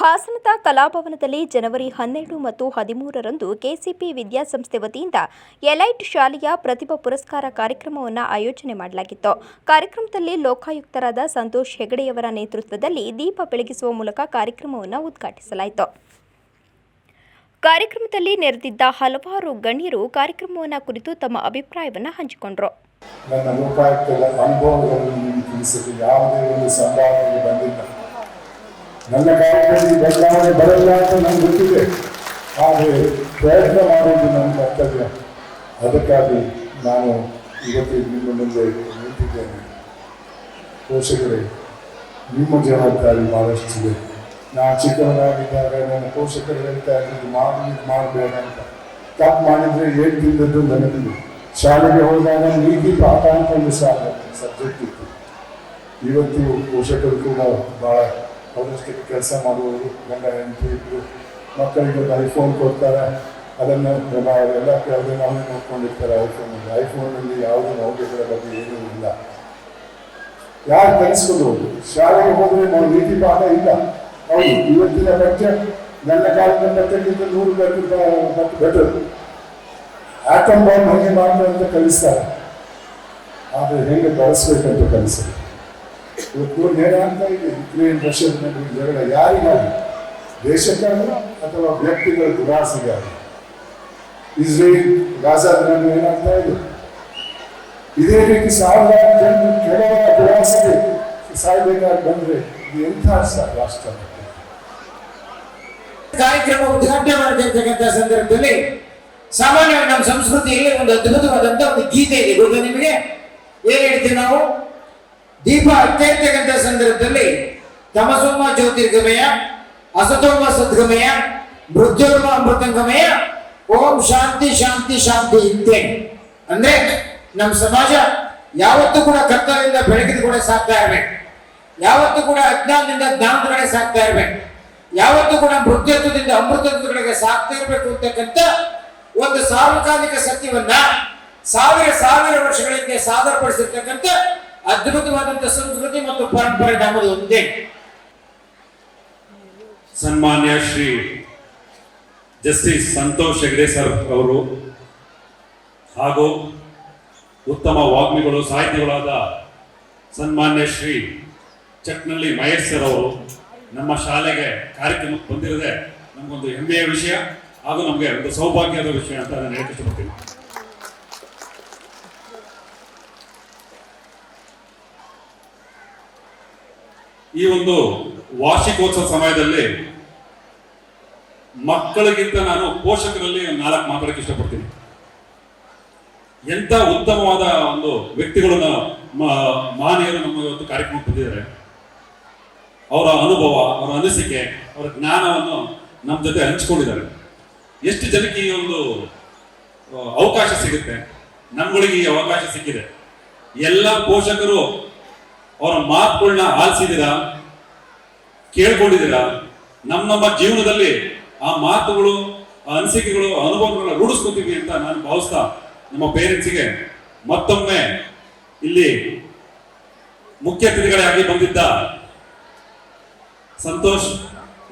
ಹಾಸನದ ಕಲಾಭವನದಲ್ಲಿ ಜನವರಿ ಹನ್ನೆರಡು ಮತ್ತು ಹದಿಮೂರರಂದು ಕೆಸಿಪಿ ವಿದ್ಯಾಸಂಸ್ಥೆ ವತಿಯಿಂದ ಎಲೈಟ್ ಶಾಲೆಯ ಪ್ರತಿಭಾ ಪುರಸ್ಕಾರ ಕಾರ್ಯಕ್ರಮವನ್ನು ಆಯೋಜನೆ ಮಾಡಲಾಗಿತ್ತು. ಕಾರ್ಯಕ್ರಮದಲ್ಲಿ ಲೋಕಾಯುಕ್ತರಾದ ಸಂತೋಷ್ ಹೆಗಡೆಯವರ ನೇತೃತ್ವದಲ್ಲಿ ದೀಪ ಬೆಳಗಿಸುವ ಮೂಲಕ ಕಾರ್ಯಕ್ರಮವನ್ನು ಉದ್ಘಾಟಿಸಲಾಯಿತು. ಕಾರ್ಯಕ್ರಮದಲ್ಲಿ ನೆರೆದಿದ್ದ ಹಲವಾರು ಗಣ್ಯರು ಕಾರ್ಯಕ್ರಮವನ್ನು ಕುರಿತು ತಮ್ಮ ಅಭಿಪ್ರಾಯವನ್ನು ಹಂಚಿಕೊಂಡರು. ನನ್ನ ನನ್ನ ಕಾರ್ಯದಲ್ಲಿ ಬದಲಾವಣೆ ಬರಲ್ಲ ಅಂತ ನನಗೆ ಗೊತ್ತಿದೆ. ಆದರೆ ಪ್ರಯತ್ನ ಮಾಡುವುದು ನನ್ನ ಕರ್ತವ್ಯ. ಅದಕ್ಕಾಗಿ ನಾನು ಇವತ್ತು ನಿಮ್ಮ ಮುಂದೆ ನಿಂತಿದ್ದೇನೆ. ಪೋಷಕರೇ, ನಿಮ್ಮ ಜವಾಬ್ದಾರಿ ಬಹಳಷ್ಟಿದೆ. ನಾನು ಚಿಕ್ಕವನಾಗಿದ್ದಾಗ ನನ್ನ ಪೋಷಕರು ಹೇಳ್ತಾ ಇದ್ದು ಮಾಡಿ ಮಾಡಬೇಡ ಅಂತ. ತಪ್ಪು ಮಾಡಿದರೆ ಏನು ತಿಂದದ್ದು ನನಗಿದೆ ಶಾಲೆಗೆ ಹೋದಾಗ ನೀತಿ ಪಾಠ ಅಂತ ಒಂದು ಸಬ್ಜೆಕ್ಟ್ ಇತ್ತು. ಇವತ್ತು ಪೋಷಕರು ಕೂಡ ಭಾಳ ಅವರಷ್ಟಕ್ಕೆ ಕೆಲಸ ಮಾಡುವವರು, ಗಂಡ, ಹೆಂಡತಿ ಇಬ್ಬರು ಮಕ್ಕಳಿಗೆ ಐಫೋನ್ ಕೊಡ್ತಾರೆ. ಅದನ್ನು ಎಲ್ಲ ಅದನ್ನು ನಾವೇ ನೋಡ್ಕೊಂಡಿರ್ತಾರೆ ಐಫೋನಲ್ಲಿ ಐಫೋನಲ್ಲಿ ಯಾವುದೇ ಮೌಲ್ಯಗಳ ಬಗ್ಗೆ ಏನೂ ಇಲ್ಲ. ಯಾರು ಕಲಿಸ್ಕೊಂಡು ಶಾಲೆಗೆ ಹೋದ್ರೆ ನಾವು ನೀತಿ ಪಾಠ ಇಲ್ಲ. ಹೌದು, ಇವತ್ತಿನ ಪಠ್ಯ ನನ್ನ ಕಾಲದ ಪಠ್ಯಕ್ಕಿಂತ ನೂರು ಮತ್ತು ಬೆಟರ್ ಆಟಮ್ ಬಾಂಬ್ ಹೇಗೆ ಮಾಡ್ತಾರೆ ಅಂತ ಕಲಿಸ್ತಾರೆ. ಆದರೆ ಹೇಗೆ ಬಳಸ್ಬೇಕಂತ ಕಲಿಸ್ತಾರೆ? ಇವತ್ತು ನೇರ ಅಂತ ಇದೆ ಯುಕ್ರೇನ್ ರಷ್ಯಾದ ಜಗಳ ಯಾರಿಗಾಗಿ ದೇಶಕ್ಕಾಗಿ ಅಥವಾ ವ್ಯಕ್ತಿಗಳ ದುರಾಸೆಗಾಗಿ ಇಸ್ರೇಲ್ ಗಾಜಾದ ನಡುವೆ ಏನಾಗ್ತಾ ಇದೆ ಇದೇ ರೀತಿ ಸಾವಿರಾರು ಜನರು ಕೆಲವರ ದುರಾಸೆಗೆ ಸಾಯ್ಬೇಕಾಗಿ ಬಂದ್ರೆ ಇದು ಎಂಥ ರಾಷ್ಟ್ರ ಕಾರ್ಯಕ್ರಮ ಉದ್ಘಾಟನೆ ಮಾಡ್ತಿರ್ತಕ್ಕಂಥ ಸಂದರ್ಭದಲ್ಲಿ ಸಾಮಾನ್ಯವಾಗಿ ನಮ್ಮ ಸಂಸ್ಕೃತಿಯಲ್ಲಿ ಒಂದು ಅದ್ಭುತವಾದಂತ ಒಂದು ಗೀತೆ ಇದೆ ಗೊತ್ತಾ ನಿಮಗೆ ಏನ್ ಹೇಳ್ತೀವಿ ನಾವು? ದೀಪ ಅತ್ಯಂತ ಸಂದರ್ಭದಲ್ಲಿ ತಮಸೋಮ ಜ್ಯೋತಿರ್ಗಮಯ, ಅಸತೋಮ ಸದ್ಗಮಯ ಮೃತ್ಯೋರ್ಮ ಅಮೃತಂಗಮಯ, ಓಂ ಶಾಂತಿ ಶಾಂತಿ ಶಾಂತಿ ಇಂತೆ. ಅಂದ್ರೆ ನಮ್ಮ ಸಮಾಜ ಯಾವತ್ತೂ ಕೂಡ ಕರ್ತವ್ಯದಿಂದ ಬೆಳಕಿದ ಕೂಡ ಸಾಕ್ತಾ ಇರ್ಬೇಕು. ಯಾವತ್ತೂ ಕೂಡ ಅಜ್ಞಾನದಿಂದ ಜ್ಞಾನದ ಕಡೆ ಸಾಕ್ತಾ ಇರ್ಬೇಕು. ಯಾವತ್ತೂ ಕೂಡ ಮೃತ್ಯತ್ವದಿಂದ ಅಮೃತತ್ವದ ಕಡೆಗೆ ಸಾಕ್ತಾ ಇರ್ಬೇಕು ಅಂತಕ್ಕಂಥ ಒಂದು ಸಾರ್ವಕಾಲಿಕ ಸತ್ಯವನ್ನ ಸಾವಿರ ಸಾವಿರ ವರ್ಷಗಳಿಂದ ಸಾಧನಪಡಿಸಿರ್ತಕ್ಕಂಥ ಅದ್ಭುತವಾದಂಥ ಸಂಸ್ಕೃತಿ ಮತ್ತು ಪರಂಪರೆ ನಮ್ಮದು ಒಂದೇ. ಸನ್ಮಾನ್ಯ ಶ್ರೀ ಜಸ್ಟಿಸ್ ಸಂತೋಷ್ ಹೆಗ್ಡೆ ಸರ್ ಅವರು ಹಾಗೂ ಉತ್ತಮ ವಾಗ್ಮಿಗಳು, ಸಾಹಿತಿಗಳಾದ ಸನ್ಮಾನ್ಯ ಶ್ರೀ ಚಕ್ನಲ್ಲಿ ಮಹೇಶ್ ಸರ್ ಅವರು ನಮ್ಮ ಶಾಲೆಗೆ ಕಾರ್ಯಕ್ರಮಕ್ಕೆ ಬಂದಿರದೆ ನಮಗೊಂದು ಹೆಮ್ಮೆಯ ವಿಷಯ ಹಾಗೂ ನಮಗೆ ಒಂದು ಸೌಭಾಗ್ಯದ ವಿಷಯ ಅಂತ ನಾನು ಹೇಳಕ್ಕೆ ಈ ಒಂದು ವಾರ್ಷಿಕೋತ್ಸವ ಸಮಯದಲ್ಲಿ ಮಕ್ಕಳಿಗಿಂತ ನಾನು ಪೋಷಕರಲ್ಲಿ ಒಂದು ನಾಲ್ಕು ಮಾತಾಡಕ್ಕೆ ಇಷ್ಟಪಡ್ತೀನಿ. ಎಂತ ಉತ್ತಮವಾದ ಒಂದು ವ್ಯಕ್ತಿಗಳನ್ನ ಮ- ಮಹನೀಯರು ನಮ್ಮ ಇವತ್ತು ಕಾರ್ಯಕ್ರಮಕ್ಕೆ ಬಂದಿದ್ದಾರೆ. ಅವರ ಅನುಭವ, ಅವರ ಅನಿಸಿಕೆ, ಅವರ ಜ್ಞಾನವನ್ನು ನಮ್ಮ ಜೊತೆ ಹಂಚಿಕೊಂಡಿದ್ದಾರೆ. ಎಷ್ಟು ಜನಕ್ಕೆ ಈ ಒಂದು ಅವಕಾಶ ಸಿಗುತ್ತೆ? ನಮ್ಗಳಿಗೆ ಈ ಅವಕಾಶ ಸಿಕ್ಕಿದೆ. ಎಲ್ಲ ಪೋಷಕರು ಅವರ ಮಾತುಗಳನ್ನ ಆಲಿಸಿದಿರ ಕೇಳ್ಕೊಂಡಿದ್ದೀರಾ? ನಮ್ಮ ನಮ್ಮ ಜೀವನದಲ್ಲಿ ಆ ಮಾತುಗಳು, ಆ ಅನಿಸಿಕೆಗಳು ಅನುಭವಗಳನ್ನ ರೂಢಿಸ್ಕೊತೀವಿ ಅಂತ ನಾನು ಭಾವಿಸ್ತಾ ನಮ್ಮ ಪೇರೆಂಟ್ಸಿಗೆ ಮತ್ತೊಮ್ಮೆ ಇಲ್ಲಿ ಮುಖ್ಯ ಅತಿಥಿಗಳಾಗಿ ಬಂದಿದ್ದ ಸಂತೋಷ್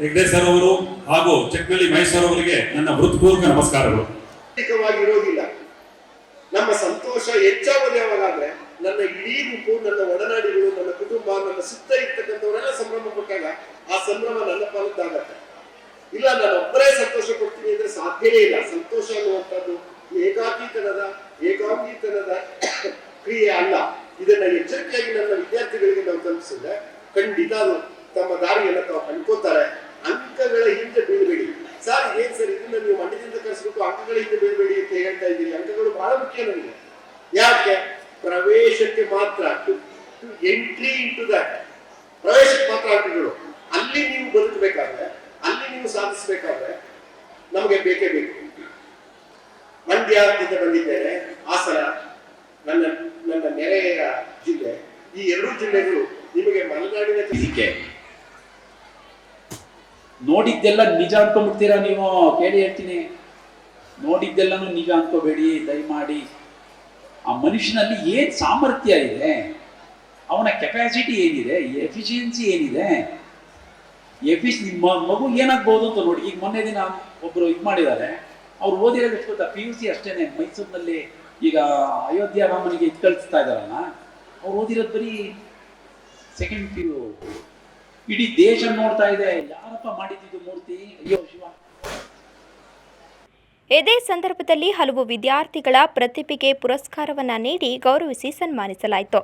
ಹೆಗ್ಡೆ ಸರ್ ಅವರು ಹಾಗೂ ಚಕ್ನಳ್ಳಿ ಮಹೇಶ್ ಅವರಿಗೆ ನನ್ನ ಹೃತ್ಪೂರ್ವಕ ನಮಸ್ಕಾರಗಳು. ನಮ್ಮ ಸಂತೋಷ ಹೆಚ್ಚಾಗೋದು ಯಾವಾಗಾದ್ರೆ ನನ್ನ ಇಡೀ ಗುಂಪು ನನ್ನ ಒಡನಾಡಿಗಳು, ನನ್ನ ಕುಟುಂಬ, ನನ್ನ ಸುತ್ತ ಇರ್ತಕ್ಕಂಥವರೆಲ್ಲ ಸಂಭ್ರಮ ಪಟ್ಟಾಗ ಆ ಸಂಭ್ರಮ ನನ್ನ ಪಾಲದ್ದಾಗತ್ತೆ ಇಲ್ಲ, ನಾನು ಒಬ್ಬರೇ ಸಂತೋಷ ಕೊಡ್ತೀನಿ ಅಂದ್ರೆ ಸಾಧ್ಯವೇ ಇಲ್ಲ. ಸಂತೋಷ ಅನ್ನುವಂಥದ್ದು ಏಕಾಕೀತನದ ಏಕಾಂಗೀತನದ ಕ್ರಿಯೆ ಅಲ್ಲ. ಇದನ್ನ ಎಚ್ಚರಿಕೆಯಾಗಿ ನನ್ನ ವಿದ್ಯಾರ್ಥಿಗಳಿಗೆ ನಾವು ತಲುಪಿಸಿದ್ರೆ ಖಂಡಿತ ಅದು ತಮ್ಮ ದಾರಿಯನ್ನು ತಾವು ಕಂಡ್ಕೋತಾರೆ ಅಂಕಗಳ ಹಿಂದೆ ಬೀಳಬೇಡಿ. ಸರ್, ಏನ್ ಸರ್, ಇದನ್ನ ನೀವು ಮಂಡ್ಯದಿಂದ ಕರೆಸ್ಬಿಟ್ಟು ಅಂಕಗಳ ಹಿಂದೆ ಬೀಳಬೇಡಿ ಅಂತ ಹೇಳ್ತಾ ಇದ್ದೀನಿ ಅಂಕಗಳು ಬಹಳ ಮುಖ್ಯ ನನಗೆ ಯಾಕೆ? ಪ್ರವೇಶಕ್ಕೆ ಮಾತ್ರ ಎಂಟ್ರಿ ಇಂಟು ದಟ್ ಪ್ರವೇಶಕ್ಕೆ ಮಾತ್ರ ಆಗ್ತಿದ್ರು ಅಲ್ಲಿ ನೀವು ಬದುಕಬೇಕಾದ್ರೆ, ಅಲ್ಲಿ ನೀವು ಸಾಧಿಸಬೇಕಾದ್ರೆ ನಮಗೆ ಬೇಕೇ ಬೇಕು. ಮಂಡ್ಯದಿಂದ ಬಂದಿದ್ದೇನೆ ಹಾಸನ ನನ್ನ ನನ್ನ ನೆರೆಯ ಜಿಲ್ಲೆ. ಈ ಎರಡು ಜಿಲ್ಲೆಗಳು ನಿಮಗೆ ಮಲೆನಾಡಿನ ಸಿಕ್ಕೆ ನೋಡಿದ್ದೆಲ್ಲ ನಿಜ ಅನ್ಕೊಂಡ್ಬಿಡ್ತೀರಾ ನೀವು? ಕೇಳಿ ಹೇಳ್ತೀನಿ. ನೋಡಿದ್ದೆಲ್ಲನೂ ನಿಜ ಅನ್ಕೋಬೇಡಿ, ದಯಮಾಡಿ. ಆ ಮನುಷ್ಯನಲ್ಲಿ ಏನು ಸಾಮರ್ಥ್ಯ ಇದೆ, ಅವನ ಕೆಪಾಸಿಟಿ ಏನಿದೆ ಎಫಿಷಿಯನ್ಸಿ ಏನಿದೆ ಎಫಿಸ್ ಮಗು ಏನಾಗ್ಬೋದು ಅಂತ ನೋಡಿ, ಈಗ ಮೊನ್ನೆ ದಿನ ಒಬ್ಬರು ಇದು ಮಾಡಿದ್ದಾರೆ. ಅವ್ರು ಓದಿರೋದು ಎಷ್ಟು ಗೊತ್ತಾ? ಪಿ ಯು ಸಿ ಅಷ್ಟೇ ಮೈಸೂರಿನಲ್ಲಿ ಈಗ ಅಯೋಧ್ಯ ರಾಮನಿಗೆ ಇದು ಕಳಿಸ್ತಾ ಇದ್ದಾರಲ್ಲ, ಅವ್ರು ಓದಿರೋದು ಬರೀ ಸೆಕೆಂಡ್ ಪಿ ಯು ಇಡೀ ದೇಶ ನೋಡ್ತಾ ಇದೆ, ಯಾರಪ್ಪ ಮಾಡಿದ್ದು ಮೂರ್ತಿ? ಅಯ್ಯೋ ಶಿವ. ಇದೇ ಸಂದರ್ಭದಲ್ಲಿ ಹಲವು ವಿದ್ಯಾರ್ಥಿಗಳ ಪ್ರತಿಭೆಗೆ ಪುರಸ್ಕಾರವನ್ನು ನೀಡಿ ಗೌರವಿಸಿ ಸನ್ಮಾನಿಸಲಾಯಿತು.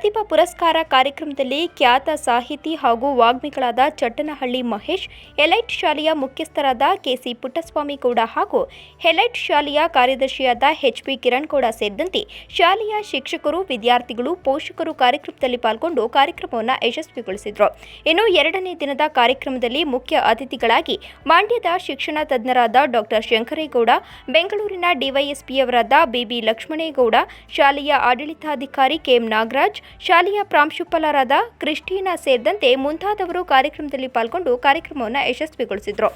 ಪ್ರತಿಭಾ ಪುರಸ್ಕಾರ ಕಾರ್ಯಕ್ರಮದಲ್ಲಿ ಖ್ಯಾತ ಸಾಹಿತಿ ಹಾಗೂ ವಾಗ್ಮಿಗಳಾದ ಚಟ್ಟನಹಳ್ಳಿ ಮಹೇಶ್, ಎಲೈಟ್ ಶಾಲೆಯ ಮುಖ್ಯಸ್ಥರಾದ ಕೆಸಿ ಪುಟ್ಟಸ್ವಾಮಿ ಗೌಡ ಹಾಗೂ ಹೆಲೈಟ್ ಶಾಲೆಯ ಕಾರ್ಯದರ್ಶಿಯಾದ ಎಚ್ಪಿ ಕಿರಣ್ ಗೌಡ ಸೇರಿದಂತೆ ಶಾಲೆಯ ಶಿಕ್ಷಕರು, ವಿದ್ಯಾರ್ಥಿಗಳು, ಪೋಷಕರು ಕಾರ್ಯಕ್ರಮದಲ್ಲಿ ಪಾಲ್ಗೊಂಡು ಕಾರ್ಯಕ್ರಮವನ್ನು ಯಶಸ್ವಿಗೊಳಿಸಿದರು. ಇನ್ನು ಎರಡನೇ ದಿನದ ಕಾರ್ಯಕ್ರಮದಲ್ಲಿ ಮುಖ್ಯ ಅತಿಥಿಗಳಾಗಿ ಮಂಡ್ಯದ ಶಿಕ್ಷಣ ತಜ್ಞರಾದ ಡಾಕ್ಟರ್ ಶಂಕರೇಗೌಡ, ಬೆಂಗಳೂರಿನ ಡಿವೈಎಸ್ಪಿಯವರಾದ ಬಿಬಿ ಲಕ್ಷ್ಮಣೇಗೌಡ, ಶಾಲೆಯ ಆಡಳಿತಾಧಿಕಾರಿ ಕೆಎಂ ನಾಗರಾಜ್ ಶಾಲೆಯ ಪ್ರಾಂಶುಪಾಲರಾದ ಕ್ರಿಸ್ಟಿನಾ ಸೇರಿದಂತೆ ಮುಂತಾದವರು ಕಾರ್ಯಕ್ರಮದಲ್ಲಿ ಪಾಲ್ಗೊಂಡು ಕಾರ್ಯಕ್ರಮವನ್ನು ಯಶಸ್ವಿಗೊಳಿಸಿದರು.